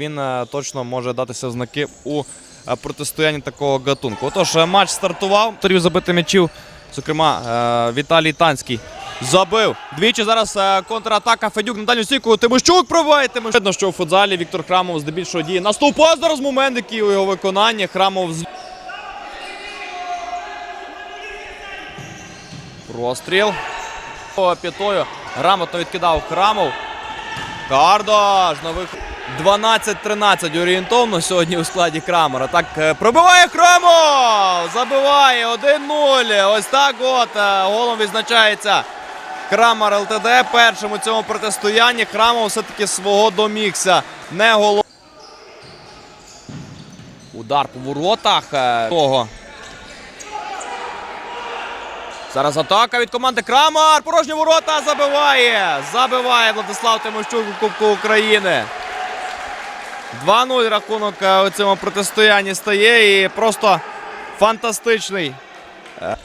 Він е, точно може датися знаки у е, протистоянні такого гатунку. Отож, е, матч стартував. Авторів забити м'ячів, зокрема, Віталій Танський. Забив. Двічі зараз контратака. Федюк на дальню стійку. Тимощук пробиває. Тимощук. Видно, що у футзалі Віктор Храмов здебільшого діє. Наступає зараз момент, який у його виконанні. Храмов з... Простріл. П'ятою грамотно відкидав Храмов. Кардаш на виход. 12-13 орієнтовно сьогодні у складі Крамера. Так е, пробиває Храмов! Забиває 1-0. Ось так от е, голом відзначається Крамер ЛТД. Першим у цьому протистоянні Храмов все-таки свого домігся. Не голов. Удар по воротах. е, Того. Зараз атака від команди Крамар. Порожні ворота забиває. Забиває Владислав Тимощук у Кубку України. 2-0 рахунок е, у цьому протистоянні стає. І просто фантастичний е,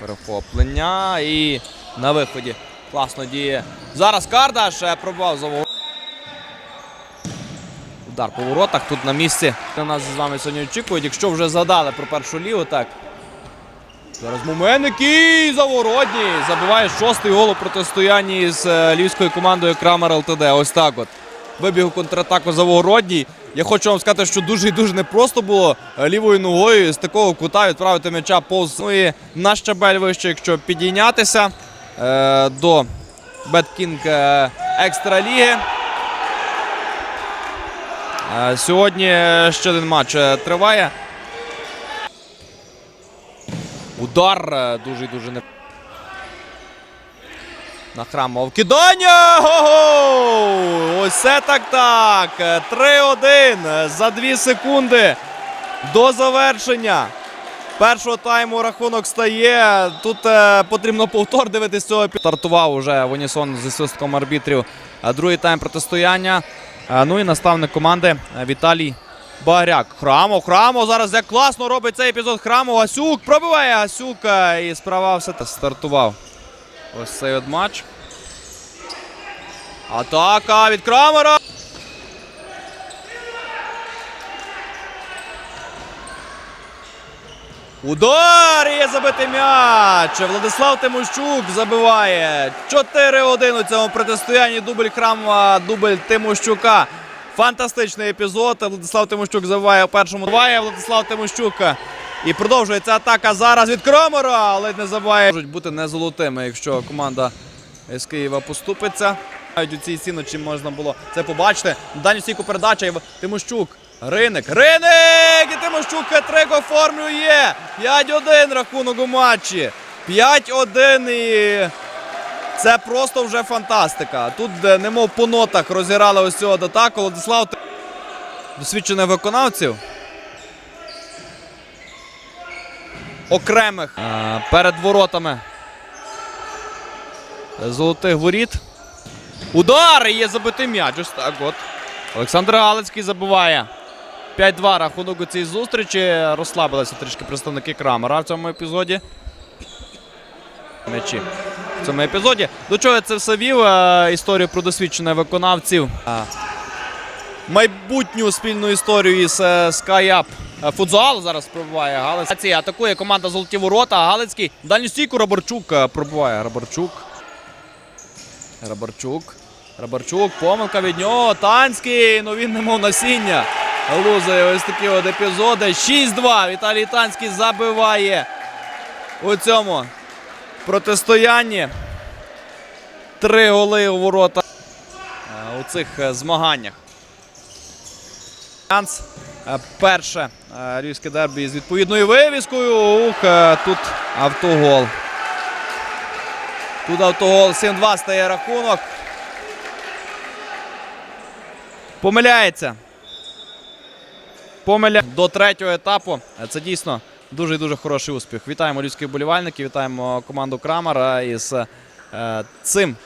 перехоплення. І на виході класно діє. Зараз Кардаш е, пробував за вогонь. Удар по воротах тут на місці. На нас з вами сьогодні очікують. Якщо вже згадали про першу лігу, так. Зараз момент, який заворотній. Забиває шостий гол у протистоянні з львівською командою Крамер ЛТД. Ось так от. Вибіг у контратаку заворотній. Я хочу вам сказати, що дуже і дуже непросто було е, лівою ногою з такого кута відправити м'яча повз ну і на щабель вище, якщо підійнятися е, до Беткінг екстраліги. Е, сьогодні ще один матч е, триває. Удар е, дуже і дуже не. На храмове кидання! Го-го! Це так так. Е, 3-1 за 2 секунди до завершення. Першого тайму рахунок стає. Тут е, потрібно повтор дивитись цього. Стартував уже в унісон зі свистком арбітрів. Другий тайм протистояння. Ну і наставник команди е, Віталій Багряк. Храмов, Храмов зараз як класно робить цей епізод. Храмов, Гасюк пробиває Гасюк е, і справа все та стартував. Ось цей от матч. Атака від Крамера. Удар! Є забитий м'яч. Владислав Тимощук забиває. 4-1 у цьому протистоянні. Дубль Храмова, дубль Тимощука. Фантастичний епізод. Владислав Тимощук забиває у першому. Забиває Владислав Тимощук. І продовжується атака зараз від Крамера. Ледь не забиває. Можуть бути не золотими, якщо команда з Києва поступиться. Навіть у цій сіночі можна було це побачити. Дальню стійку передача. Тимощук. Риник. Риник! І Тимощук хет-трик оформлює. 5-1 рахунок у матчі. 5-1 і це просто вже фантастика. Тут, немов по нотах розіграли ось цього атаку. Владислав досвідчених виконавців. Окремих перед воротами золотих воріт. Удар! І є забитий м'яч. Ось так от. Олександр Галицький забиває. 5-2 рахунок у цій зустрічі. Розслабилися трішки представники Крамера в цьому епізоді. М'ячі в цьому епізоді. До чого я це все вів? Е, Історію про досвідчених виконавців. Е, Майбутню спільну історію із е, SkyUp. Е, зараз пробиває Галицький. Атакує команда Золоті ворота. Галицький. Дальню стійку Рабарчук пробиває. Рабарчук. Рабарчук. Рабарчук. Помилка від нього. Танський. Ну він немов насіння. Лузає ось такі от епізоди. 6-2. Віталій Танський забиває у цьому протистоянні. Три голи у ворота е, у цих е, змаганнях. Е, Перше е, львівське дербі з відповідною вивіскою. Ух, тут автогол. Тут автогол 7-2 стає рахунок. Помиляється. Помиля до третього етапу. Це дійсно дуже дуже хороший успіх. Вітаємо людських болівальників, вітаємо команду Крамара із е, цим